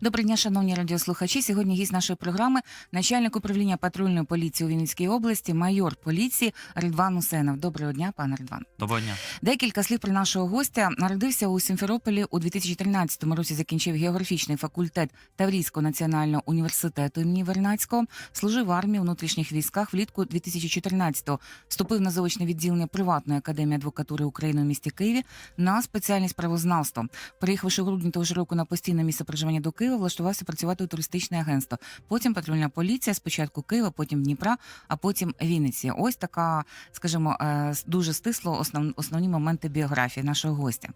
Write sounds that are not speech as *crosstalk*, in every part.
Доброго дня, шановні радіослухачі. Сьогодні гість нашої програми начальник управління патрульної поліції у Вінницькій області, майор поліції Ридван Усенов. Доброго дня, пане Ридван. Доброго дня. Декілька слів про нашого гостя. Народився у Сімферополі у 2013 році. Закінчив географічний факультет Таврійського національного університету імені Вернацького. Служив в армії у внутрішніх військах. Влітку 2014-го вступив на заочне відділення приватної академії адвокатури України у місті Києві на спеціальність правознавство. Приїхавши у грудні того ж року на постійне місце проживання до Києва, влаштувався працювати у туристичне агентство. Потім патрульна поліція, спочатку Києва, потім Дніпра, а потім Вінниці. Ось така, скажімо, е, дуже стисло основ, основні моменти біографії нашого гостя.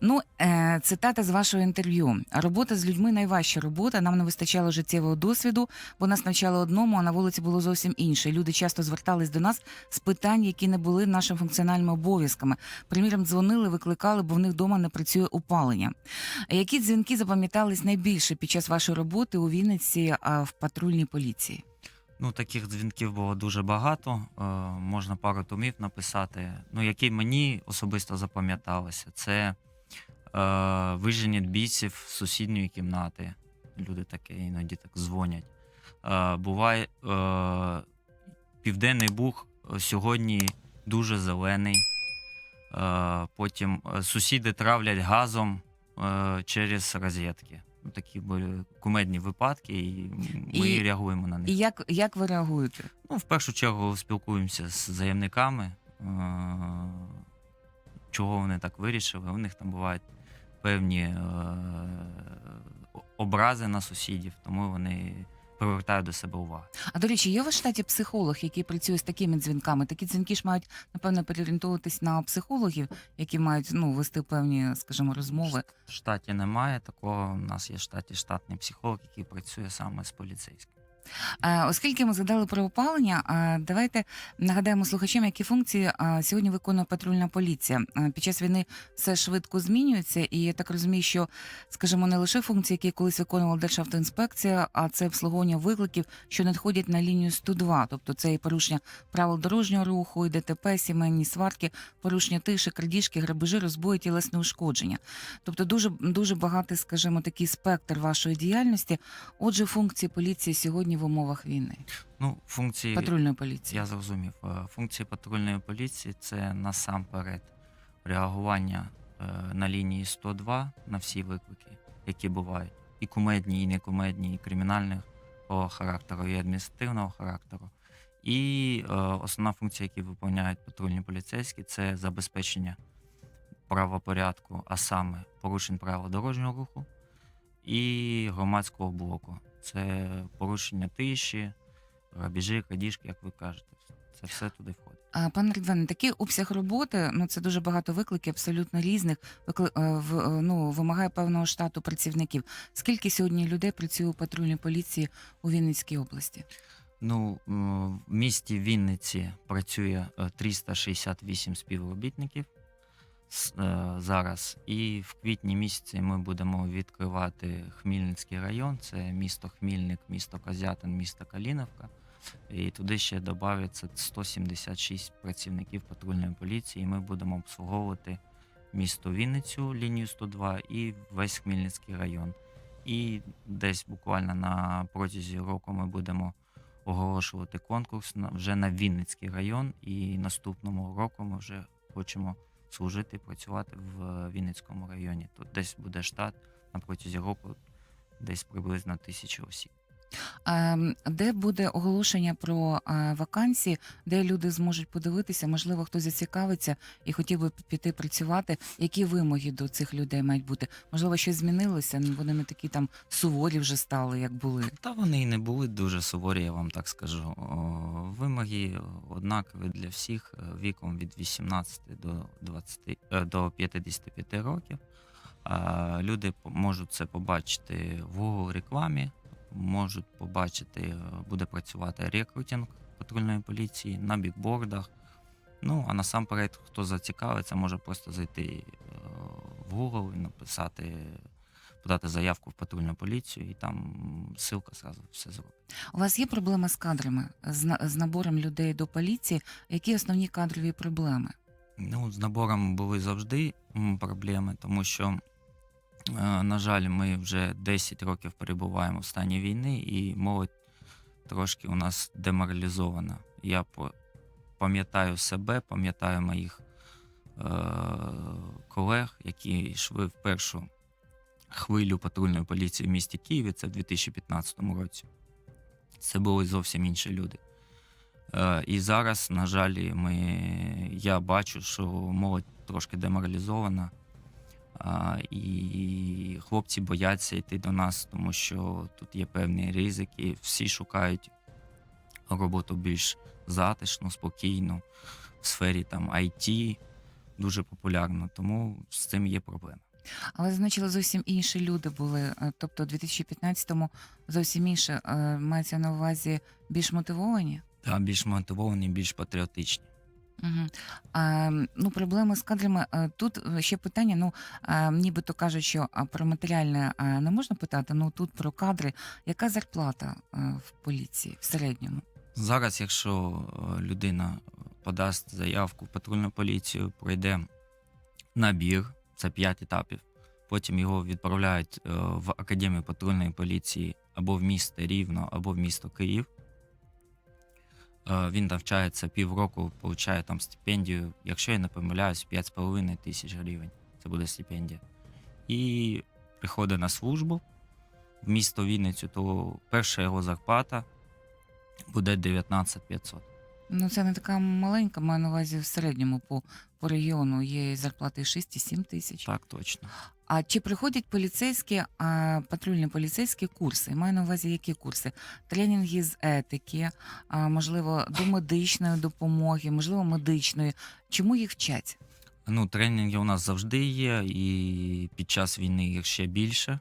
Ну, е, цитата з вашого інтерв'ю: робота з людьми найважча робота. Нам не вистачало життєвого досвіду, бо нас навчали одному, а на вулиці було зовсім інше. Люди часто звертались до нас з питань, які не були нашими функціональними обов'язками. Приміром, дзвонили, викликали, бо в них вдома не працює опалення. Які дзвінки запам'ятались найбільше під час вашої роботи у Вінниці а, в патрульній поліції? Ну, таких дзвінків було дуже багато. Е, можна пару томів написати. Ну, які мені особисто запам'яталися, це е, виженіть бійців з сусідньої кімнати. Люди таке іноді так дзвонять. Е, буває е, Південний Буг е, сьогодні дуже зелений. Е, потім е, сусіди травлять газом е, через розетки. Такі були кумедні випадки, і ми І- реагуємо на них. І як, як ви реагуєте? Ну, в першу чергу спілкуємося з заявниками, е, чого вони так вирішили. У них там бувають певні е, образи на сусідів, тому вони привертають до себе увагу. А до речі, є в штаті психолог, який працює з такими дзвінками? Такі дзвінки ж мають напевно переорієнтовуватись на психологів, які мають ну вести певні, скажімо, розмови. В штаті немає такого. У нас є в штаті штатний психолог, який працює саме з поліцейським. Е, Оскільки ми згадали про опалення, е, давайте нагадаємо слухачам, які функції е, сьогодні виконує патрульна поліція. Під час війни все швидко змінюється, і я так розумію, що, скажімо, не лише функції, які колись виконувала Державтоінспекція, а це обслуговування викликів, що надходять на лінію 102. Тобто це і порушення правил дорожнього руху, і ДТП, сімейні сварки, порушення тиші, крадіжки, грабежі, розбої, тілесне ушкодження. Тобто дуже дуже багатий, скажімо, такий спектр вашої діяльності. Отже, функції поліції сьогодні в умовах війни, Ну, функції патрульної поліції. Я зрозумів. Е, Функції патрульної поліції це насамперед реагування е, на лінії 102 на всі виклики, які бувають, і кумедні, і некумедні, і кримінального характеру, і адміністративного характеру. І е, основна функція, яку виповняють патрульні поліцейські, це забезпечення правопорядку, а саме порушень правил дорожнього руху і громадського блоку. Це порушення тиші, грабіжі, крадіжки, як ви кажете. Це все туди входить. А пане Рідване, такий обсяг роботи, ну це дуже багато викликів, абсолютно різних. Викли... е, в- е, ну, вимагає певного штату працівників. Скільки сьогодні людей працює у патрульній поліції у Вінницькій області? Ну, в місті Вінниці працює е, 368 співробітників с- е, зараз. І в квітні місяці ми будемо відкривати Хмільницький район. Це місто Хмільник, місто Козятин, місто Каліновка. І туди ще додається 176 працівників патрульної поліції. І ми будемо обслуговувати місто Вінницю, лінію 102 і весь Хмільницький район. І десь буквально на протязі року ми будемо оголошувати конкурс вже на Вінницький район, і наступного року ми вже хочемо служити працювати в Вінницькому районі. Тут десь буде штат на протязі року, десь приблизно тисячі осіб. Ем, Де буде оголошення про е, вакансії, де люди зможуть подивитися? Можливо, хтось зацікавиться і хотів би піти працювати. Які вимоги до цих людей мають бути? Можливо, щось змінилося? Ну, Вони не такі там суворі вже стали, як були. Та вони і не були дуже суворі, я вам так скажу. Вимоги однакові для всіх е, віком від 18 до 20, е, до 55 років. Люди можуть це побачити в рекламі, можуть побачити, е, буде працювати рекрутинг патрульної поліції на бікбордах. Ну, а насамперед, хто зацікавиться, може просто зайти е, в Google і написати, подати заявку в патрульну поліцію, і там ссылка зразу все зробить. У вас є проблеми з кадрами, з, набором людей до поліції? Які основні кадрові проблеми? Ну, з набором були завжди проблеми, тому що На жаль, ми вже 10 років перебуваємо в стані війни, і молодь трошки у нас деморалізована. Я пам'ятаю себе, пам'ятаю моїх е- колег, які йшли в першу хвилю патрульної поліції в місті Києві, це в 2015 році. Це були зовсім інші люди. Е, і зараз, на жаль, ми, я бачу, що молодь трошки деморалізована. І хлопці бояться йти до нас, тому що тут є певні ризики. Всі шукають роботу більш затишну, спокійну, в сфері там IT дуже популярно, тому з цим є проблеми. Але зазначили зовсім інші люди були. е, Тобто, у 2015-му зовсім інше е, мається на увазі більш мотивовані. Та більш мотивовані, більш патріотичні. Угу. А, ну, проблеми з кадрами. е, Тут е, ще питання. Ну, е, нібито кажуть, що а, про матеріальне е, не можна питати. Ну тут про кадри. Яка зарплата е, в поліції в середньому? Зараз, якщо людина подасть заявку в патрульну поліцію, пройде набір, це 5 етапів. Потім його відправляють в Академію патрульної поліції або в місто Рівно, або в місто Київ. Е, Він навчається півроку, отримує там стипендію, якщо я не помиляюсь, 5,5 тисяч гривень. Це буде стипендія. І приходить на службу в місто Вінницю, то перша його зарплата буде 19 500. Ну це не така маленька, маю на увазі в середньому по, по регіону. Є зарплати 6 і 7 тисяч. Так, точно. А чи приходять поліцейські, а, патрульні поліцейські курси? Маю на увазі, які курси? Тренінги з етики, а, можливо, до медичної допомоги, можливо, медичної. Чому їх вчать? Ну, тренінги у нас завжди є, і під час війни їх ще більше. Е,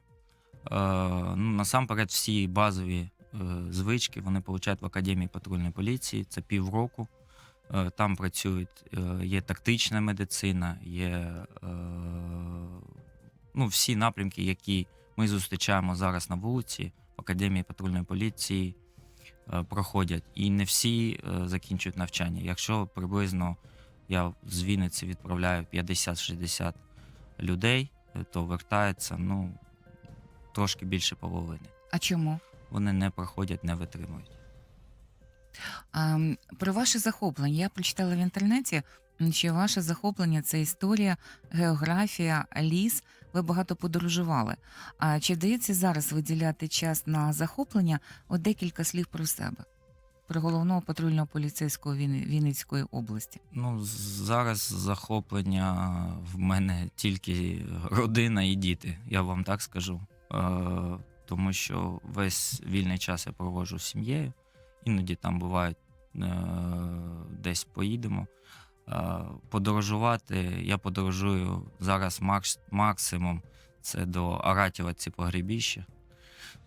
ну, насамперед, всі базові е, звички вони получають в Академії патрульної поліції. Це півроку. Е, там працюють, е, є тактична медицина, є е, ну, всі напрямки, які ми зустрічаємо зараз на вулиці в Академії патрульної поліції, е, проходять. І не всі е, закінчують навчання. Якщо приблизно я з Вінниці відправляю 50-60 людей, е, то вертається ну, трошки більше половини. А чому? Вони не проходять, не витримують. А, про ваше захоплення. Я прочитала в інтернеті, що ваше захоплення це історія, географія, ліс. Ви багато подорожували. А чи вдається зараз виділяти час на захоплення? От декілька слів про себе, про головного патрульного поліцейського Вінницької області. Ну, зараз захоплення в мене тільки родина і діти, я вам так скажу. Е, тому що весь вільний час я проводжу з сім'єю. Іноді там бувають е, десь поїдемо. Е, подорожувати я подорожую зараз макс, максимум це до Аратєва ці погребіща.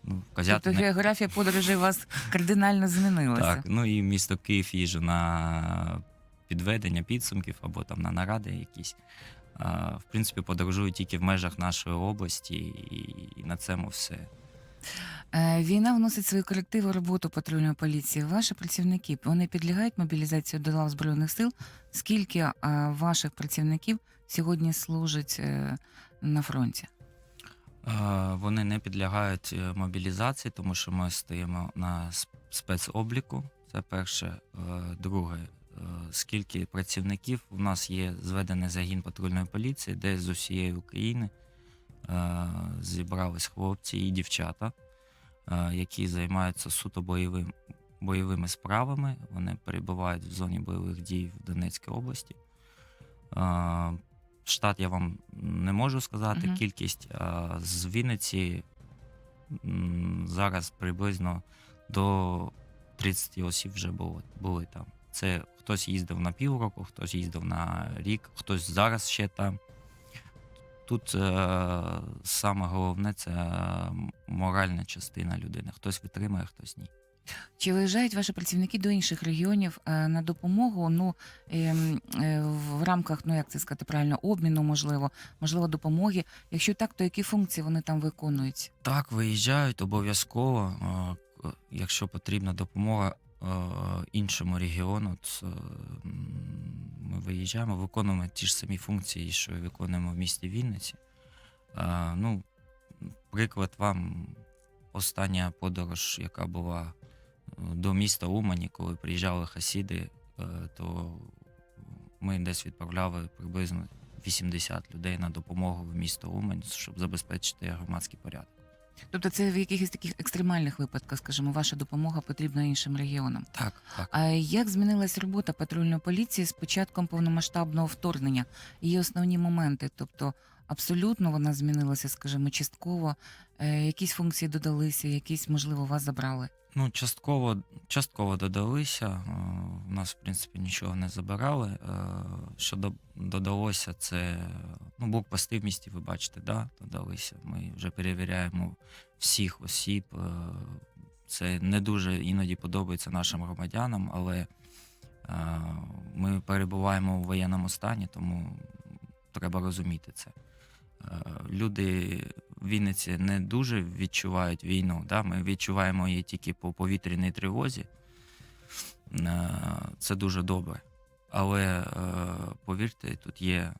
Ну, Тобто географія подорожей у вас кардинально змінилася. так, ну і місто Київ їжджу на підведення підсумків або там на наради якісь. В принципі, подорожую тільки в межах нашої області, і на цьому все. Е, Війна вносить свої корективи в роботу патрульної поліції. Ваші працівники вони підлягають мобілізації до лав збройних сил. Скільки е, ваших працівників сьогодні служить е, на фронті? Вони не підлягають мобілізації, тому що ми стоїмо на спецобліку. Це перше. Друге, скільки працівників у нас є зведений загін патрульної поліції, де з усієї України зібрались хлопці і дівчата, е, які займаються суто бойовим, бойовими справами. Вони перебувають в зоні бойових дій в Донецькій області. Е, Штат я вам не можу сказати Мгм. кількість. З Вінниці зараз приблизно до 30 осіб вже було, були там. Це хтось їздив на півроку, хтось їздив на рік, хтось зараз ще там. Тут е, саме головне це е, моральна частина людини. Хтось витримає, хтось ні. Чи виїжджають ваші працівники до інших регіонів е, на допомогу? Ну ем, в рамках, ну як це сказати правильно, обміну, можливо, можливо, допомоги. Якщо так, то які функції вони там виконують? Так, виїжджають обов'язково. Якщо потрібна допомога іншому регіону, е, ми виїжджаємо, виконуємо ті ж самі функції, що виконуємо в місті Вінниці. Е, Ну, приклад вам остання подорож, яка була е, до міста Умані, коли приїжджали хасіди, е, то ми десь відправляли приблизно 80 людей на допомогу в місто Умань, щоб забезпечити громадський порядок. Тобто, це в якихось таких екстремальних випадках, скажімо, ваша допомога потрібна іншим регіонам. Так, так. А як змінилась робота патрульної поліції з початком повномасштабного вторгнення? Її основні моменти, тобто абсолютно вона змінилася, скажімо, частково. Е, якісь функції додалися, якісь, можливо, вас забрали. Ну, частково, частково додалися. е, У нас, в принципі, нічого не забирали. Е, Що додалося, це ну, блокпости в місті, ви бачите, да, додалися. Ми вже перевіряємо всіх осіб. Е, Це не дуже іноді подобається нашим громадянам, але е, ми перебуваємо у воєнному стані, тому треба розуміти це. Е, Люди в Вінниці не дуже відчувають війну. Да? Ми відчуваємо її тільки по повітряній тривозі. Е, Це дуже добре. Але е, повірте, тут є,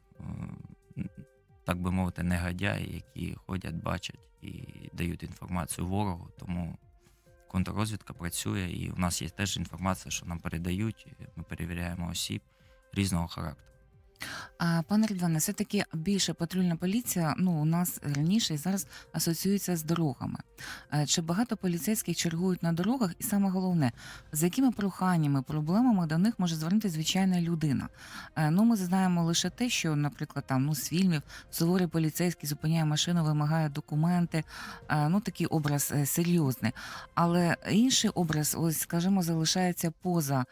так би мовити, негодяї, які ходять, бачать і дають інформацію ворогу. Тому контррозвідка працює, і у нас є теж інформація, що нам передають. Ми перевіряємо осіб різного характеру. Пане Рідване, все-таки більше патрульна поліція ну, у нас раніше і зараз асоціюється з дорогами. Е, Чи багато поліцейських чергують на дорогах? І саме головне, з якими проханнями, проблемами до них може звернутися звичайна людина? Е, Ну, ми знаємо лише те, що, наприклад, там ну, з фільмів суворий поліцейський зупиняє машину, вимагає документи. Е, Ну, такий образ серйозний. Але інший образ, ось скажімо, залишається поза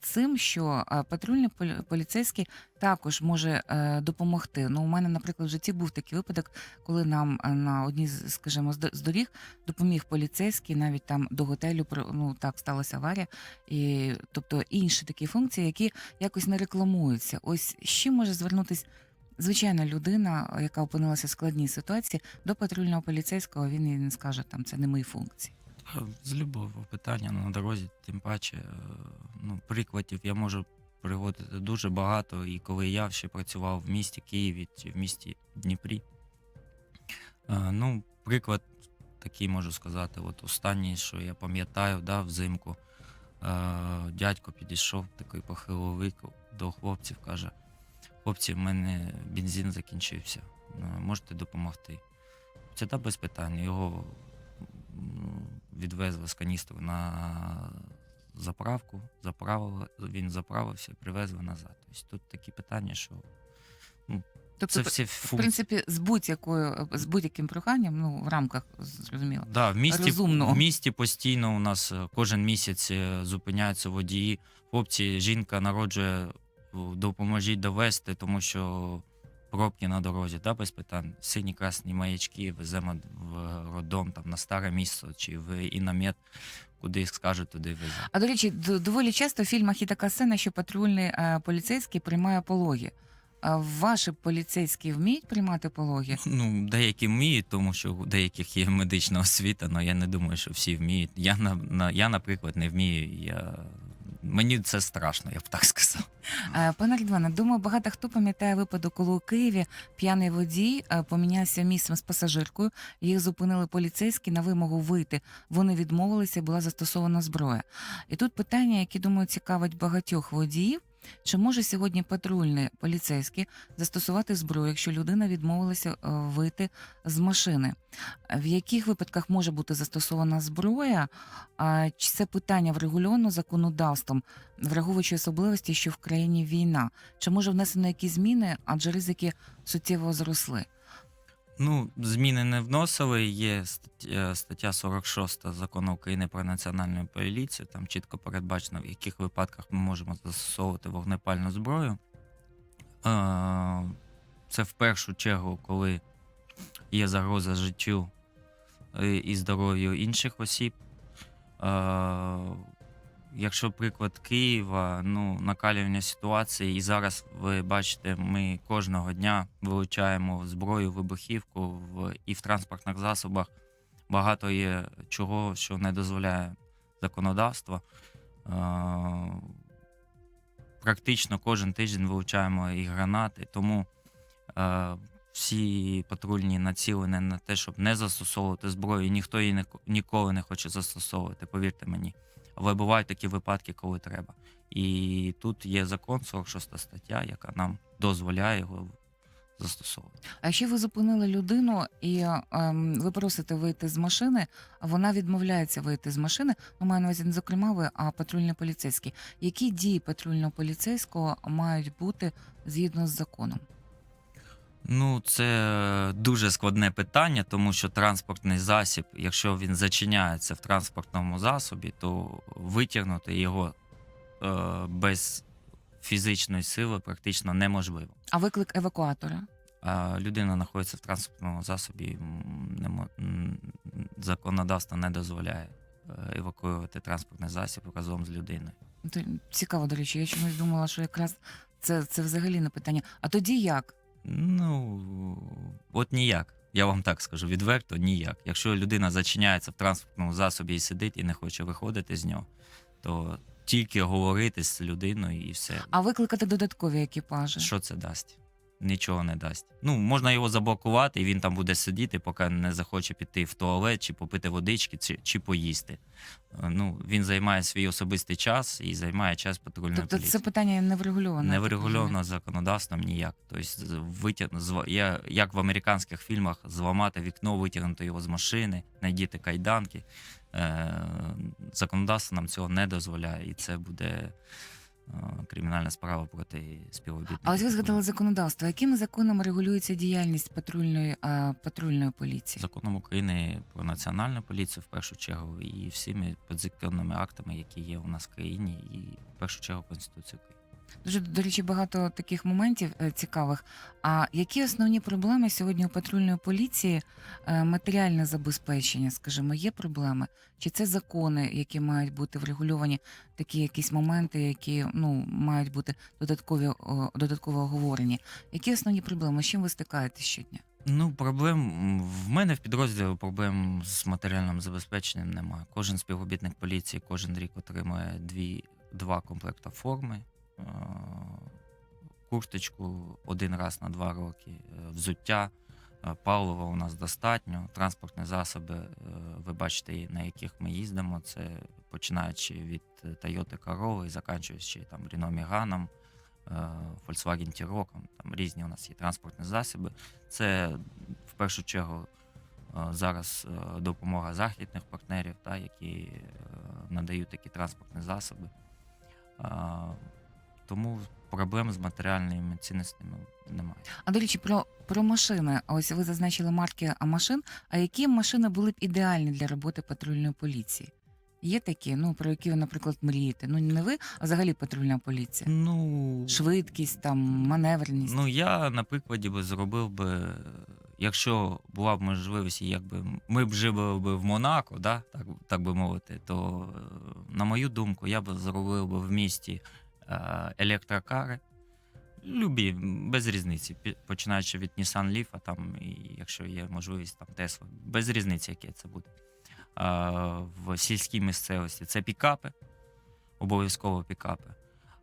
цим, що патрульний поліцейський також може е, допомогти. Ну, у мене, наприклад, в житті був такий випадок, коли нам е, на одній скажімо, з доріг допоміг поліцейський, навіть там до готелю ну так сталася аварія, і тобто інші такі функції, які якось не рекламуються. Ось з чим може звернутися звичайна людина, яка опинилася в складній ситуації, до патрульного поліцейського. Він їй не скаже, там це не мої функції. З любого питання на дорозі, тим паче, е, ну, прикладів я можу приводити дуже багато. І коли я ще працював в місті Києві чи в місті Дніпрі. Е, Ну, приклад такий можу сказати. От останній, що я пам'ятаю, да, взимку. е, Дядько підійшов такий похиловик до хлопців, каже: хлопці, в мене бензин закінчився. Можете допомогти? Це та без питань. Його відвезли з каністру на заправку, заправили, він заправився, привезли назад. Тобто тут такі питання, що Тобто, це всі в принципі, з будь-якою з будь-яким проханням, ну в рамках зрозуміло. Да, в місті, розумного. в місті постійно у нас е, кожен місяць е, зупиняються водії. Хлопці, жінка народжує, допоможіть довести, тому що пробки на дорозі, да, без питань. Сині красні маячки веземо в роддом, там, на старе місце чи в іномет, куди скажуть, туди веземо. А до речі, доволі часто в фільмах є така сцена, що патрульний е, поліцейський приймає пологи. А ваші поліцейські вміють приймати пологи? *laughs* Ну, деякі вміють, тому що у деяких є медична освіта, але я не думаю, що всі вміють. Я, на, на, я наприклад, не вмію. Я... Мені це страшно, я б так сказав. Е, Пане Рідване, думаю, багато хто пам'ятає випадок, коли у Києві п'яний водій е, помінявся місцем з пасажиркою. Їх зупинили поліцейські на вимогу вийти. Вони відмовилися, була застосована зброя. І тут питання, яке думаю, цікавить багатьох водіїв. Чи може сьогодні патрульний поліцейський застосувати зброю, якщо людина відмовилася е, вийти з машини? В яких випадках може бути застосована зброя? Чи це питання врегульовано законодавством, враховуючи особливості, що в країні війна? Чи може внесено якісь зміни, адже ризики суттєво зросли? Ну, зміни не вносили. Є стаття, стаття 46 закону України про національну поліцію. Там чітко передбачено, в яких випадках ми можемо застосовувати вогнепальну зброю. Е, Це в першу чергу, коли є загроза життю е, і здоров'ю інших осіб. Якщо приклад Києва, ну накалювання ситуації, і зараз ви бачите, ми кожного дня вилучаємо зброю, вибухівку в і в транспортних засобах. Багато є чого, що не дозволяє законодавство. Е, Практично кожен тиждень вилучаємо і гранати, тому е, всі патрульні націлені на те, щоб не застосовувати зброю. і Ніхто її не- ніколи не хоче застосовувати, повірте мені. Але бувають такі випадки, коли треба. І тут є закон, 46 стаття, яка нам дозволяє його застосовувати. А якщо ви зупинили людину і ем, ви просите вийти з машини, а вона відмовляється вийти з машини, ну маю на увазі не зокрема ви, а патрульний поліцейський. Які дії патрульного поліцейського мають бути згідно з законом? Ну, це дуже складне питання, тому що транспортний засіб, якщо він зачиняється в транспортному засобі, то витягнути його е, без фізичної сили практично неможливо. А виклик евакуатора? А людина знаходиться в транспортному засобі, не мо- м, законодавство не дозволяє е, евакуювати транспортний засіб разом з людиною. Ну, Цікаво, до речі, я чомусь думала, що якраз це, це взагалі не питання. А тоді як? Ну, от ніяк. Я вам так скажу, відверто ніяк. Якщо людина зачиняється в транспортному засобі і сидить і не хоче виходити з нього, то тільки говорити з людиною і все. А викликати додаткові екіпажі? Що це дасть? Нічого не дасть. Ну, можна його заблокувати, і він там буде сидіти, поки не захоче піти в туалет, чи попити водички, чи, чи поїсти. Е, Ну, він займає свій особистий час і займає час патрульної Тобто поліції. це питання не врегульоване. Не врегульовано законодавством ніяк. Тобто, витяг... я, як в американських фільмах, зламати вікно, витягнути його з машини, надіти кайданки. Е... Законодавство нам цього не дозволяє, і це буде. Кримінальна справа проти співробітників. А ось ви згадали законодавство. Якими законами регулюється діяльність патрульної а, патрульної поліції? законом України про національну поліцію в першу чергу і всіми підзаконними актами, які є у нас в країні, і в першу чергу Конституцію. України. Дуже до речі, багато таких моментів е, цікавих. А які основні проблеми сьогодні у патрульної поліції? Е, Матеріальне забезпечення, скажімо, є проблеми? Чи це закони, які мають бути врегульовані, такі якісь моменти, які ну мають бути додаткові додатково оговорені? Які основні проблеми? З чим ви стикаєтесь щодня? Ну, проблем в мене в підрозділі проблем з матеріальним забезпеченням немає. Кожен співробітник поліції кожен рік отримує дві, два комплекти форми, курточку один раз на два роки, е, взуття. е, Палива у нас достатньо, транспортні засоби, е, ви бачите, на яких ми їздимо. Це починаючи від е, Toyota Corolla і закінчуючи там Renault Megane, е, Volkswagen T-Roc, там різні у нас є транспортні засоби. Це в першу чергу е, зараз е, допомога західних партнерів, та, які е, надають такі транспортні засоби. Тому проблем з матеріальними цінностями немає. А до речі, про, про машини. Ось ви зазначили марки машин. А які машини були б ідеальні для роботи патрульної поліції? Є такі, ну про які ви, наприклад, мрієте? Ну не ви, а взагалі патрульна поліція. Ну, Швидкість, там маневреність. Ну, я, на прикладі, би зробив би, якщо була б можливість, якби ми б жили б в Монако, да, так, так би мовити, то, е, на мою думку, я б зробив би в місті електрокари. Любі, без різниці, починаючи від Nissan Leaf, а там, і якщо є можливість, там Tesla, без різниці, яке це буде. А, в сільській місцевості це пікапи, обов'язково пікапи.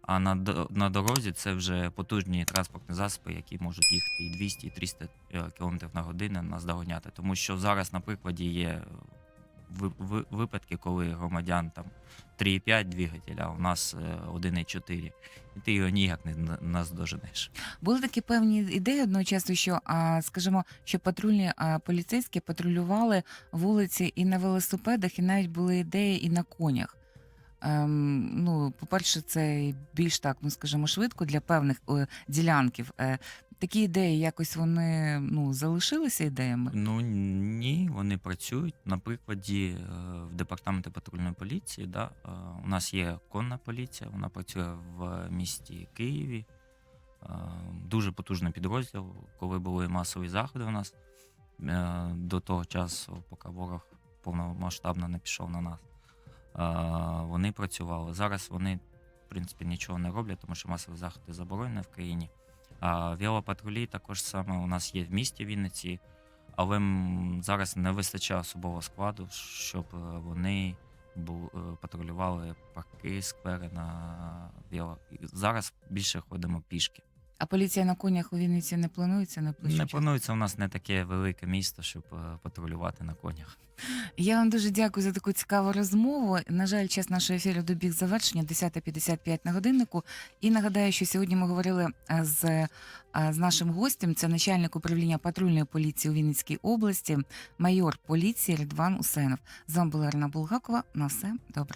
А на, на дорозі це вже потужні транспортні засоби, які можуть їхати і 200, і 300 км на годину нас догоняти. Тому що зараз, на прикладі, є випадки, коли громадян там 3,5 двигателя, а у нас е, 1,4. І ти його ніяк не наздоженеш. Були такі певні ідеї одного часу, що, скажімо, що патрульні поліцейські патрулювали вулиці і на велосипедах, і навіть були ідеї і на конях. Ем, ну, по-перше, це більш так, ну скажімо, швидко для певних е, ділянків. Е, такі ідеї якось вони ну, залишилися ідеями. Ну ні, вони працюють. На прикладі е, в департаменті патрульної поліції. Да, е, у нас є конна поліція, вона працює в місті Києві. Е, Дуже потужний підрозділ. Коли були масові заходи у нас до того часу, поки ворог повномасштабно не пішов на нас. Вони працювали. Зараз вони, в принципі, нічого не роблять, тому що масові заходи заборонені в країні. А велопатрулі також саме у нас є в місті Вінниці, але зараз не вистачає особового складу, щоб е, вони е, патрулювали парки, сквери на вело. Зараз більше ходимо пішки. А поліція на конях у Вінниці не планується найближчим Не часом? планується у нас не таке велике місто, щоб е, патрулювати на конях. Я вам дуже дякую за таку цікаву розмову. На жаль, час нашого ефіру добіг завершення 10.55 на годиннику. І нагадаю, що сьогодні ми говорили е, з, е, з нашим гостем. Це начальник управління патрульної поліції у Вінницькій області, майор поліції Ридван Усенов. З вами була Ірина Булгакова. На все добре.